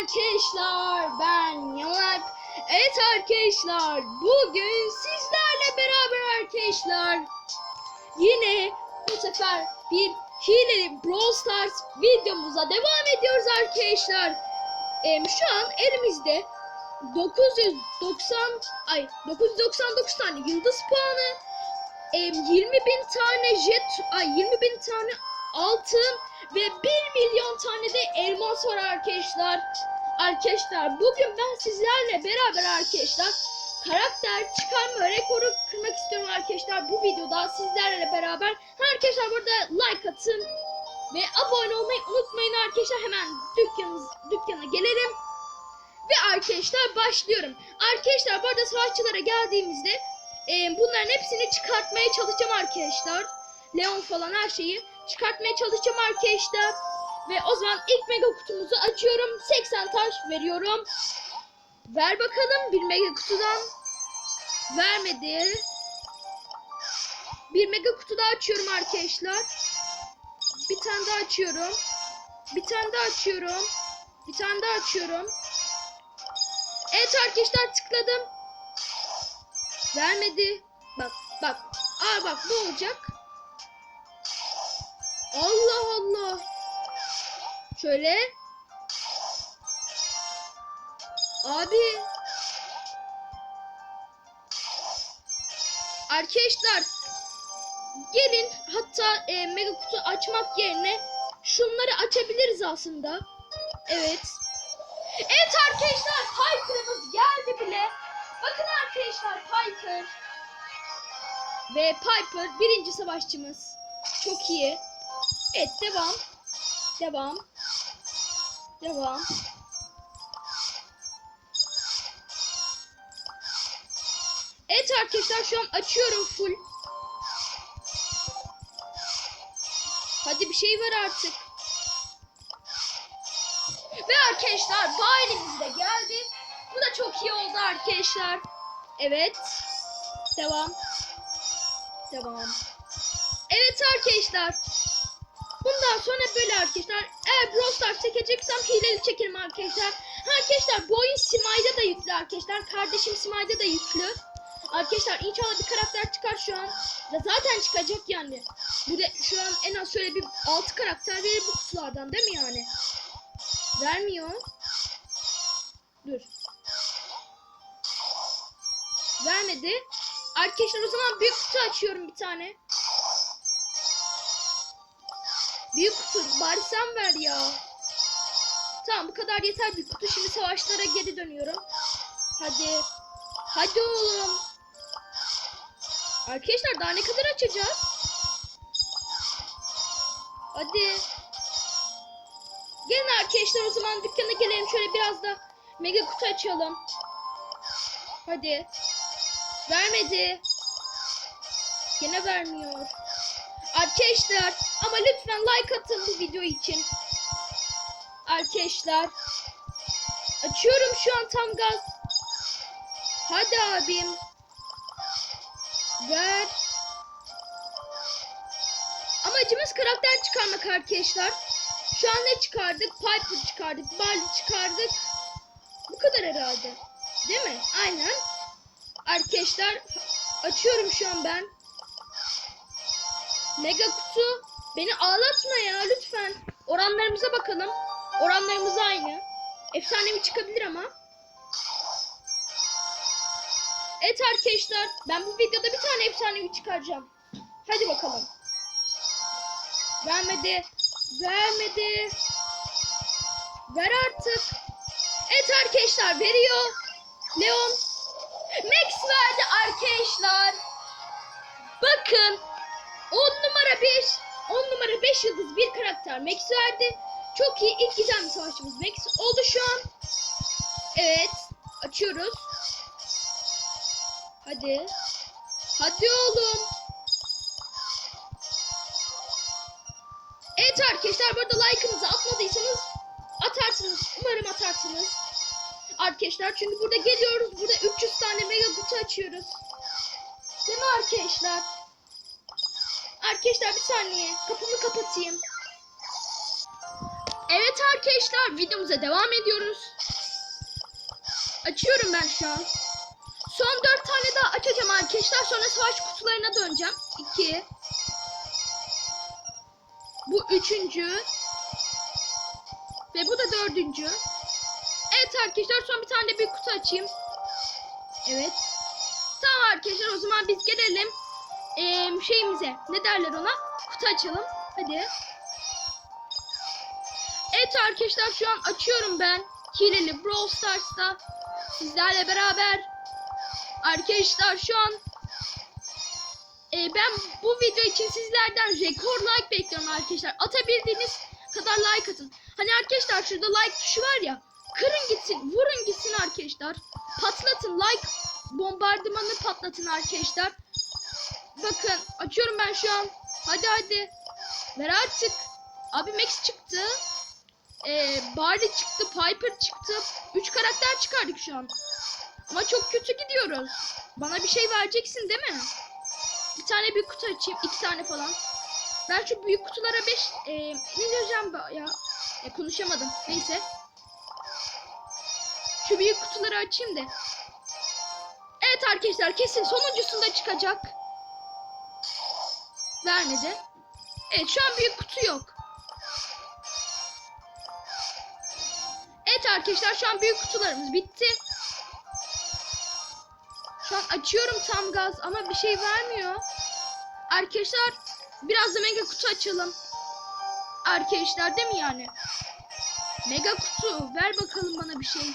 arkadaşlar ben Yamak. Evet arkadaşlar bugün sizlerle beraber arkadaşlar yine bu sefer bir hileli Brawl Stars videomuza devam ediyoruz arkadaşlar. Em, şu an elimizde 990 ay 999 tane yıldız puanı em, 20 bin tane jet ay 20 bin tane altın ve 1 milyon tane de elmas var arkadaşlar. Arkadaşlar bugün ben sizlerle beraber arkadaşlar karakter çıkarma rekoru kırmak istiyorum arkadaşlar bu videoda sizlerle beraber. Arkadaşlar burada like atın ve abone olmayı unutmayın arkadaşlar. Hemen dükkanımız dükkana gelelim. Ve arkadaşlar başlıyorum. Arkadaşlar bu arada savaşçılara geldiğimizde e, bunların hepsini çıkartmaya çalışacağım arkadaşlar. Leon falan her şeyi çıkartmaya çalışacağım arkadaşlar. Ve o zaman ilk mega kutumuzu açıyorum. 80 taş veriyorum. Ver bakalım bir mega kutudan. Vermedi. Bir mega kutu daha açıyorum arkadaşlar. Bir tane daha açıyorum. Bir tane daha açıyorum. Bir tane daha açıyorum. Evet arkadaşlar tıkladım. Vermedi. Bak bak. Aa bak ne olacak? Allah Allah. Şöyle. Abi. Arkadaşlar gelin hatta e, mega kutu açmak yerine şunları açabiliriz aslında. Evet. Evet arkadaşlar Piper'ımız geldi bile. Bakın arkadaşlar Piper. Ve Piper birinci savaşçımız. Çok iyi. Evet devam. Devam. Devam. Evet arkadaşlar şu an açıyorum full. Hadi bir şey ver artık. Ve arkadaşlar bayrağımız da geldi. Bu da çok iyi oldu arkadaşlar. Evet. Devam. Devam. Evet arkadaşlar. Bundan sonra böyle arkadaşlar. Eğer Brawl Stars çekeceksem hileli çekerim arkadaşlar. Arkadaşlar bu oyun Simay'da da yüklü arkadaşlar. Kardeşim Simay'da da yüklü. Arkadaşlar inşallah bir karakter çıkar şu an. Ya zaten çıkacak yani. Burada şu an en az şöyle bir 6 karakter verir bu kutulardan değil mi yani? Vermiyor. Dur. Vermedi. Arkadaşlar o zaman büyük kutu açıyorum bir tane. Büyük kutu bari sen ver ya. Tamam bu kadar yeter büyük kutu. Şimdi savaşlara geri dönüyorum. Hadi. Hadi oğlum. Arkadaşlar daha ne kadar açacağız? Hadi. Gelin arkadaşlar o zaman dükkana gelelim. Şöyle biraz da mega kutu açalım. Hadi. Vermedi. Yine vermiyor. Arkadaşlar ama lütfen like atın bu video için. Arkadaşlar. Açıyorum şu an tam gaz. Hadi abim. Ver. Amacımız karakter çıkarmak arkadaşlar. Şu an ne çıkardık? Piper çıkardık. Barley çıkardık. Bu kadar herhalde. Değil mi? Aynen. Arkadaşlar açıyorum şu an ben. Mega kutu. Beni ağlatma ya lütfen. Oranlarımıza bakalım. Oranlarımız aynı. Efsanevi çıkabilir ama. Evet arkadaşlar ben bu videoda bir tane efsanevi çıkaracağım. Hadi bakalım. Vermedi. Vermedi. Ver artık. Evet arkadaşlar veriyor. Leon. Max verdi arkadaşlar. Bakın. 10 numara 5. 10 numara 5 yıldız bir karakter Max verdi. Çok iyi. İlk gizemli savaşçımız Max oldu şu an. Evet. Açıyoruz. Hadi. Hadi oğlum. Evet arkadaşlar burada like'ınızı atmadıysanız atarsınız. Umarım atarsınız. Arkadaşlar çünkü burada geliyoruz. Burada 300 tane mega kutu açıyoruz. Değil mi arkadaşlar? Arkadaşlar bir saniye. Kapımı kapatayım. Evet arkadaşlar videomuza devam ediyoruz. Açıyorum ben şu an. Son dört tane daha açacağım arkadaşlar. Sonra savaş kutularına döneceğim. İki. Bu üçüncü. Ve bu da dördüncü. Evet arkadaşlar son bir tane de bir kutu açayım. Evet. Tamam arkadaşlar o zaman biz gelelim eee, şeyimize. Ne derler ona? Kutu açalım. Hadi. Evet arkadaşlar şu an açıyorum ben. Hileli Brawl Stars'ta. Sizlerle beraber. Arkadaşlar şu an e, ben bu video için sizlerden rekor like bekliyorum arkadaşlar. Atabildiğiniz kadar like atın. Hani arkadaşlar şurada like tuşu var ya. Kırın gitsin, vurun gitsin arkadaşlar. Patlatın like bombardımanı patlatın arkadaşlar. Bakın açıyorum ben şu an. Hadi hadi. Ver artık. Abi Max çıktı. Ee, Barley çıktı, Piper çıktı. Üç karakter çıkardık şu an. Ama çok kötü gidiyoruz. Bana bir şey vereceksin değil mi? Bir tane büyük kutu açayım. iki tane falan. Ben şu büyük kutulara beş... E, ne diyeceğim ben ya? E, konuşamadım. Neyse. Şu büyük kutuları açayım da. Evet arkadaşlar kesin sonuncusunda çıkacak. Vermedi. Evet şu an büyük kutu yok. Evet arkadaşlar şu an büyük kutularımız bitti. Şu an açıyorum tam gaz ama bir şey vermiyor. Arkadaşlar biraz da mega kutu açalım. Arkadaşlar değil mi yani? Mega kutu ver bakalım bana bir şey.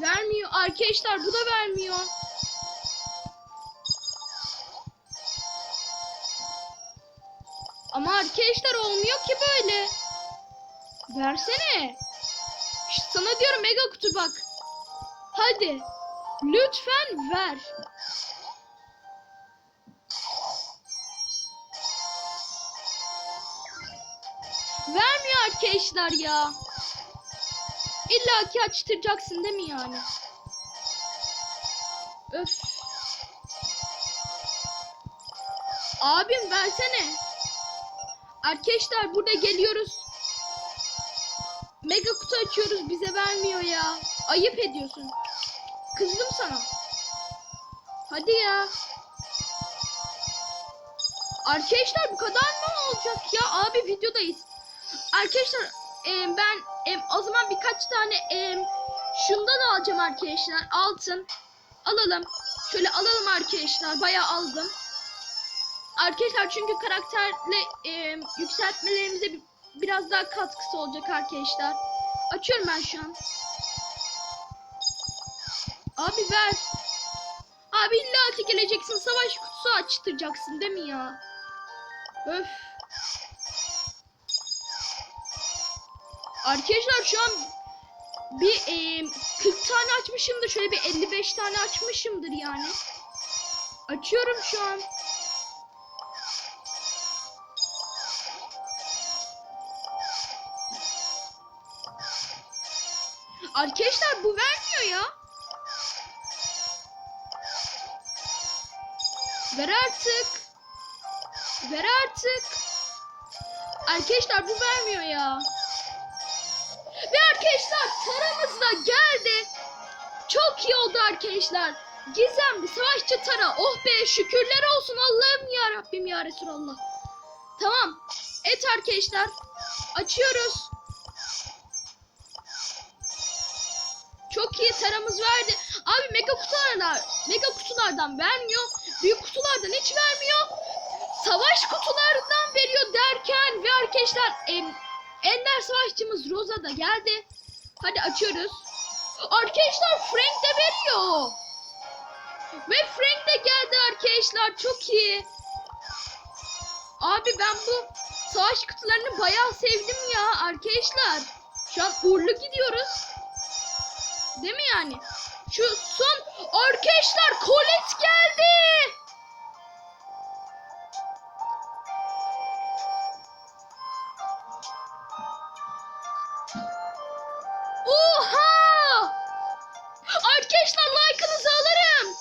Vermiyor arkadaşlar bu da vermiyor. Ama arkadaşlar olmuyor ki böyle. Versene. Şşt, sana diyorum mega kutu bak. Hadi. Lütfen ver. Vermiyor arkadaşlar ya. İlla ki açtıracaksın değil mi yani? Öf. Abim versene. Arkadaşlar burada geliyoruz. Mega kutu açıyoruz bize vermiyor ya. Ayıp ediyorsun. Kızdım sana. Hadi ya. Arkadaşlar bu kadar mı olacak ya? Abi videodayız. Arkadaşlar e, ben e, o zaman birkaç tane e, şundan alacağım arkadaşlar. Altın. Alalım. Şöyle alalım arkadaşlar. Bayağı aldım. Arkadaşlar çünkü karakterle e, yükseltmelerimize bir, biraz daha katkısı olacak arkadaşlar. Açıyorum ben şu an. Abi ver. Abi illa ki geleceksin savaş kutusu açtıracaksın değil mi ya? Öf. Arkadaşlar şu an bir e, 40 tane açmışımdır. Şöyle bir 55 tane açmışımdır yani. Açıyorum şu an. Arkadaşlar bu vermiyor ya. Ver artık. Ver artık. Arkadaşlar bu vermiyor ya. Ve arkadaşlar taramız da geldi. Çok iyi oldu arkadaşlar. Gizemli savaşçı tara. Oh be şükürler olsun Allah'ım ya Rabbim ya Resulallah. Tamam. Evet arkadaşlar. Açıyoruz. Taramız verdi. Abi mega kutulardan, mega kutulardan vermiyor. Büyük kutulardan hiç vermiyor. Savaş kutularından veriyor derken ve arkadaşlar em, Ender savaşçımız Rosa da geldi. Hadi açıyoruz. Arkadaşlar Frank de veriyor. Ve Frank de geldi arkadaşlar. Çok iyi. Abi ben bu savaş kutularını bayağı sevdim ya arkadaşlar. Şu an uğurlu gidiyoruz. Değil mi yani? Şu son arkadaşlar Colette geldi. Oha! Arkadaşlar like'ınızı alırım.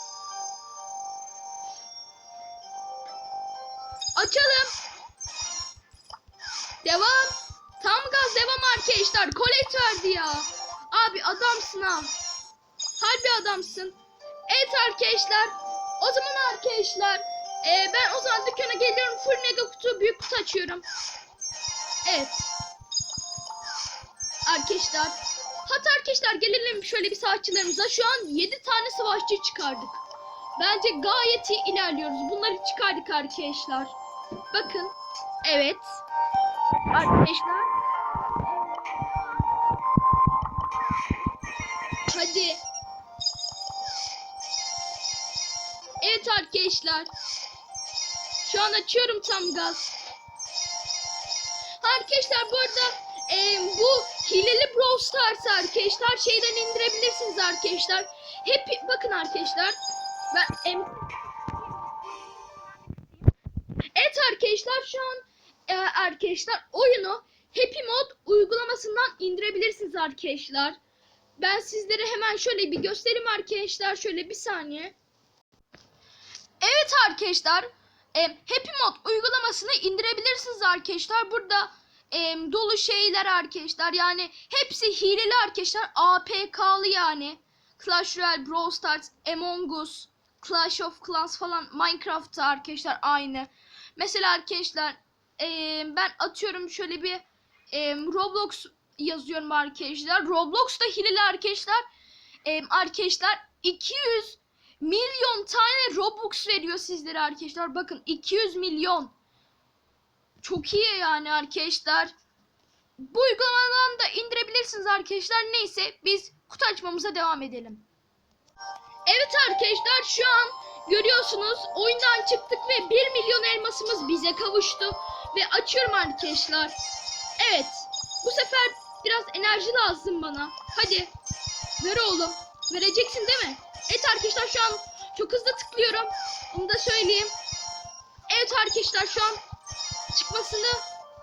Açalım. Devam. Tamam Kolet verdi ya. Adamsın ha. Harbi adamsın. Evet arkadaşlar. O zaman arkadaşlar. e, ben o zaman dükkana geliyorum. Full mega kutu büyük kutu açıyorum. Evet. Arkadaşlar. Hatta arkadaşlar gelelim şöyle bir savaşçılarımıza. Şu an 7 tane savaşçı çıkardık. Bence gayet iyi ilerliyoruz. Bunları çıkardık arkadaşlar. Bakın. Evet. Arkadaşlar. Hadi. Evet arkadaşlar. Şu an açıyorum tam gaz. Arkadaşlar bu arada e, bu hileli Brawl Stars arkadaşlar şeyden indirebilirsiniz arkadaşlar. Hep bakın arkadaşlar. Ben em, Evet arkadaşlar şu an e, arkadaşlar oyunu Happy Mod uygulamasından indirebilirsiniz arkadaşlar. Ben sizlere hemen şöyle bir göstereyim arkadaşlar. Şöyle bir saniye. Evet arkadaşlar. E, Happy Mod uygulamasını indirebilirsiniz arkadaşlar. Burada e, dolu şeyler arkadaşlar. Yani hepsi hileli arkadaşlar. APK'lı yani. Clash Royale, Brawl Stars, Among Us, Clash of Clans falan Minecraft'ta arkadaşlar aynı. Mesela arkadaşlar e, ben atıyorum şöyle bir e, Roblox yazıyorum arkadaşlar. Roblox'ta hileli arkadaşlar. E, arkadaşlar 200 milyon tane Robux veriyor sizlere arkadaşlar. Bakın 200 milyon. Çok iyi yani arkadaşlar. Bu uygulamadan da indirebilirsiniz arkadaşlar. Neyse biz kutu açmamıza devam edelim. Evet arkadaşlar şu an görüyorsunuz oyundan çıktık ve 1 milyon elmasımız bize kavuştu. Ve açıyorum arkadaşlar. Evet bu sefer biraz enerji lazım bana. Hadi ver oğlum. Vereceksin değil mi? Evet arkadaşlar şu an çok hızlı tıklıyorum. Onu da söyleyeyim. Evet arkadaşlar şu an çıkmasını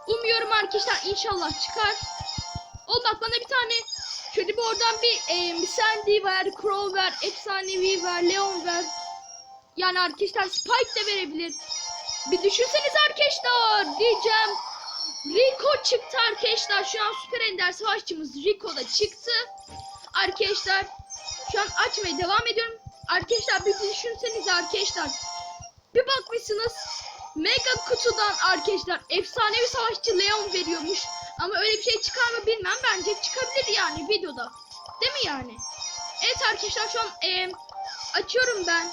umuyorum arkadaşlar. İnşallah çıkar. Oğlum bak bana bir tane şöyle bir oradan bir, e, bir Sandy ver, Crow ver, Efsanevi ver, Leon ver. Yani arkadaşlar Spike de verebilir. Bir düşünseniz arkadaşlar diyeceğim. Rico çıktı arkadaşlar. Şu an süper ender savaşçımız Rico da çıktı. Arkadaşlar şu an açmaya devam ediyorum. Arkadaşlar bir düşünseniz arkadaşlar. Bir bakmışsınız Mega kutudan arkadaşlar efsanevi savaşçı Leon veriyormuş. Ama öyle bir şey çıkar mı bilmem. Bence çıkabilir yani videoda. Değil mi yani? Evet arkadaşlar şu an em, açıyorum ben.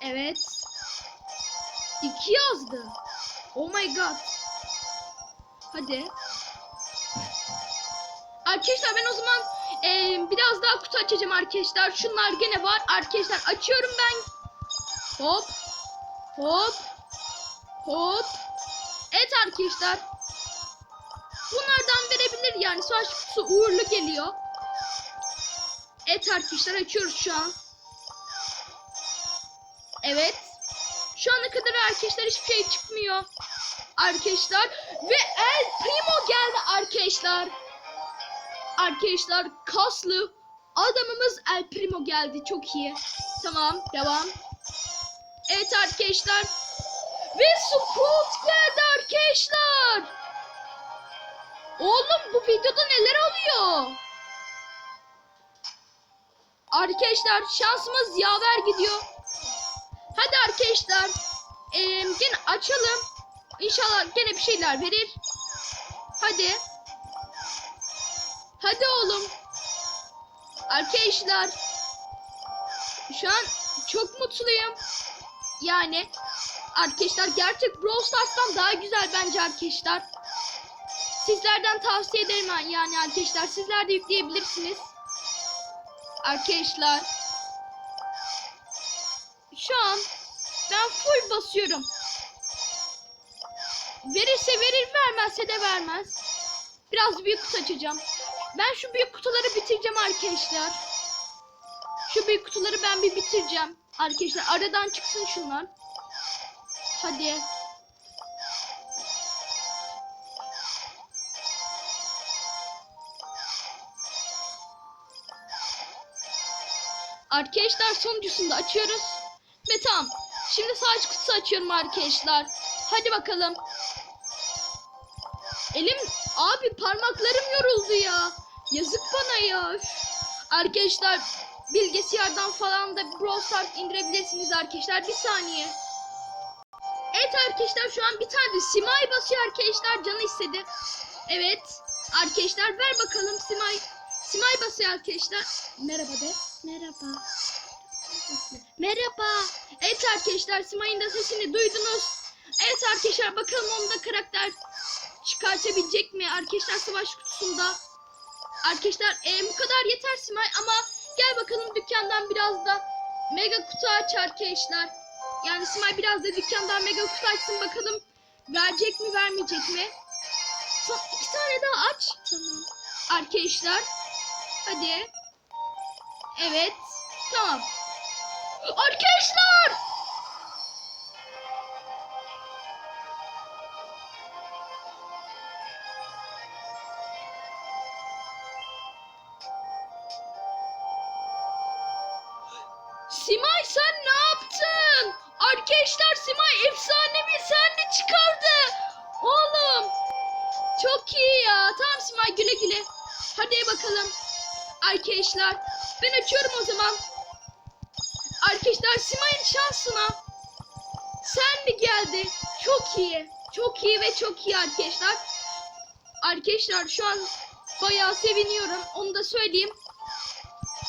Evet. İki yazdı. Oh my god. Hadi. Arkadaşlar ben o zaman em, biraz daha kutu açacağım arkadaşlar. Şunlar gene var. Arkadaşlar açıyorum ben. Hop. Hop. Hop. Evet arkadaşlar. Bunlardan verebilir yani. Savaş kutusu uğurlu geliyor. Evet arkadaşlar açıyoruz şu an. Evet. Şu ana kadar arkadaşlar hiçbir şey çıkmıyor. Arkadaşlar. Ve El Primo geldi arkadaşlar. Arkadaşlar kaslı adamımız El Primo geldi. Çok iyi. Tamam devam. Evet arkadaşlar. Ve Sprout geldi arkadaşlar. Oğlum bu videoda neler oluyor? Arkadaşlar şansımız yaver gidiyor. Hadi arkadaşlar. Ee, gene açalım. İnşallah gene bir şeyler verir. Hadi. Hadi oğlum. Arkadaşlar. Şu an çok mutluyum. Yani arkadaşlar gerçek Brawl Stars'tan daha güzel bence arkadaşlar. Sizlerden tavsiye ederim yani arkadaşlar. Sizler de yükleyebilirsiniz. Arkadaşlar. Şu an ben full basıyorum. Verirse verir vermezse de vermez. Biraz büyük kutu açacağım. Ben şu büyük kutuları bitireceğim arkadaşlar. Şu büyük kutuları ben bir bitireceğim. Arkadaşlar aradan çıksın şunlar. Hadi. Arkadaşlar sonuncusunu da açıyoruz. Ve tamam. Şimdi savaş kutusu açıyorum arkadaşlar. Hadi bakalım. Elim Abi parmaklarım yoruldu ya. Yazık bana ya. Arkadaşlar bilgisayardan falan da Brawl Stars indirebilirsiniz arkadaşlar. Bir saniye. Evet arkadaşlar şu an bir tane Simay basıyor arkadaşlar. Canı istedi. Evet. Arkadaşlar ver bakalım Simay. Simay basıyor arkadaşlar. Merhaba de. Merhaba. Merhaba. Evet arkadaşlar Simay'ın da sesini duydunuz. Evet arkadaşlar bakalım onda karakter çıkartabilecek mi? Arkadaşlar savaş kutusunda. Arkadaşlar e, bu kadar yeter Simay ama gel bakalım dükkandan biraz da mega kutu aç arkadaşlar. Yani Simay biraz da dükkandan mega kutu açsın bakalım verecek mi vermeyecek mi? Son iki tane daha aç. Tamam. Arkadaşlar hadi. Evet. Tamam. Arkadaşlar! Simay sen ne yaptın? Arkadaşlar Simay efsane bir sende çıkardı. Oğlum. Çok iyi ya. Tamam Simay güle güle. Hadi bakalım. Arkadaşlar ben açıyorum o zaman. Arkadaşlar Simay'ın şansına sen mi geldi? Çok iyi. Çok iyi ve çok iyi arkadaşlar. Arkadaşlar şu an bayağı seviniyorum. Onu da söyleyeyim.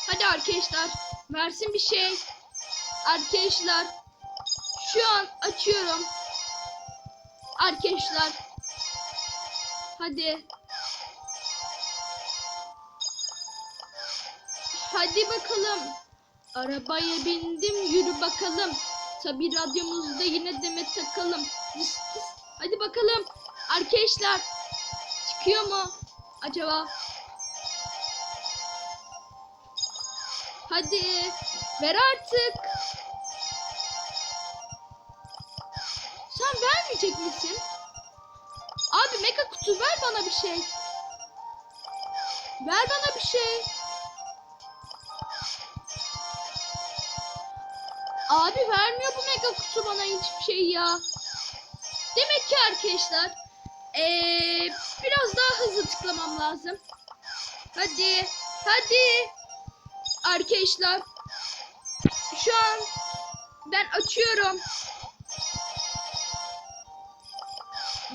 Hadi arkadaşlar. Versin bir şey. Arkadaşlar. Şu an açıyorum. Arkadaşlar. Hadi. Hadi bakalım. Arabaya bindim yürü bakalım. Tabi radyomuzda yine demet takalım. Hadi bakalım. Arkadaşlar. Çıkıyor mu? Acaba? Hadi. Ver artık. Sen vermeyecek misin? Abi mega kutu ver bana bir şey. Ver bana bir şey. Abi vermiyor bu mega kutu bana hiçbir şey ya. Demek ki arkadaşlar ee, biraz daha hızlı tıklamam lazım. Hadi. Hadi. Arkadaşlar şu an ben açıyorum.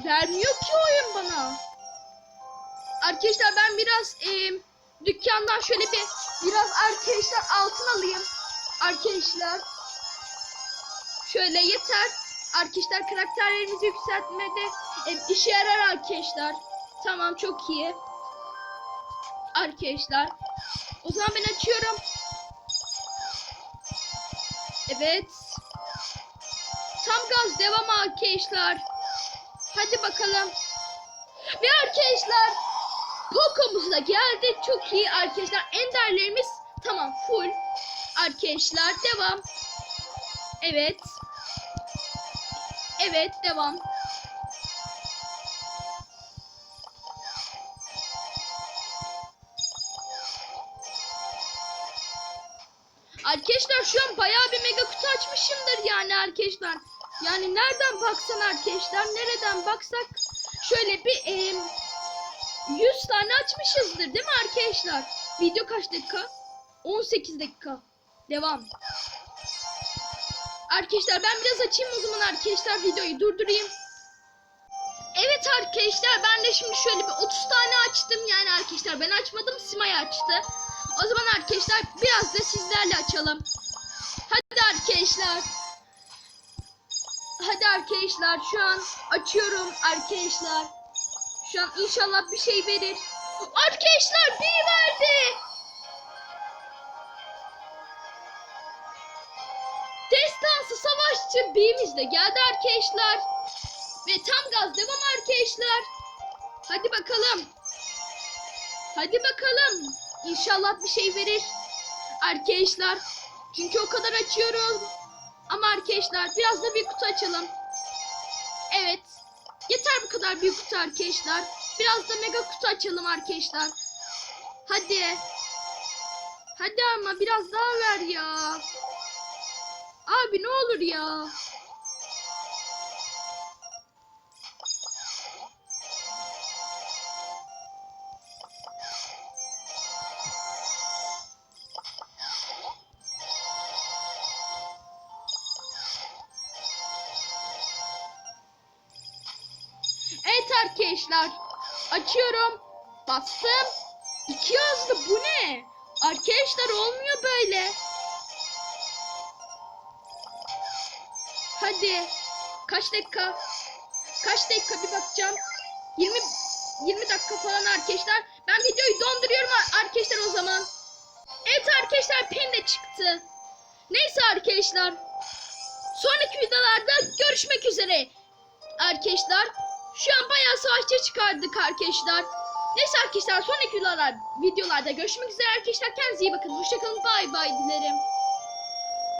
Vermiyor ki oyun bana. Arkadaşlar ben biraz ee, dükkandan şöyle bir biraz arkadaşlar altın alayım. Arkadaşlar şöyle yeter. Arkadaşlar karakterlerimizi yükseltmede e, işe yarar arkadaşlar. Tamam çok iyi. Arkadaşlar. O zaman ben açıyorum. Evet. Tam gaz devam arkadaşlar. Hadi bakalım. Ve arkadaşlar Poco'muz da geldi. Çok iyi arkadaşlar. Enderlerimiz tamam full. Arkadaşlar devam. Evet. Evet devam. Arkadaşlar şu an bayağı bir mega kutu açmışımdır yani arkadaşlar. Yani nereden baksan arkadaşlar nereden baksak şöyle bir e, 100 tane açmışızdır değil mi arkadaşlar? Video kaç dakika? 18 dakika. Devam. Arkadaşlar ben biraz açayım o zaman arkadaşlar videoyu durdurayım. Evet arkadaşlar ben de şimdi şöyle bir 30 tane açtım yani arkadaşlar ben açmadım Simay açtı. O zaman arkadaşlar biraz da sizlerle açalım. Hadi arkadaşlar. Hadi arkadaşlar şu an açıyorum arkadaşlar. Şu an inşallah bir şey verir. Arkadaşlar bir verdi. Destansı savaşçı B'miz de geldi arkadaşlar. Ve tam gaz devam arkadaşlar. Hadi bakalım. Hadi bakalım. İnşallah bir şey verir. Arkadaşlar. Çünkü o kadar açıyorum. Ama arkadaşlar biraz da bir kutu açalım. Evet. Yeter bu kadar büyük kutu arkadaşlar. Biraz da mega kutu açalım arkadaşlar. Hadi. Hadi ama biraz daha ver ya. Abi ne olur ya. Arkadaşlar. Açıyorum. Bastım. İki yazdı. Bu ne? Arkadaşlar olmuyor böyle. Hadi. Kaç dakika? Kaç dakika bir bakacağım. 20 20 dakika falan arkadaşlar. Ben videoyu donduruyorum ar- arkadaşlar o zaman. Evet arkadaşlar pen de çıktı. Neyse arkadaşlar. Sonraki videolarda görüşmek üzere. Arkadaşlar şu an bayağı savaşça çıkardık arkadaşlar. Neyse arkadaşlar sonraki videolar, videolarda görüşmek üzere arkadaşlar. Kendinize iyi bakın. Hoşçakalın. Bay bay dilerim.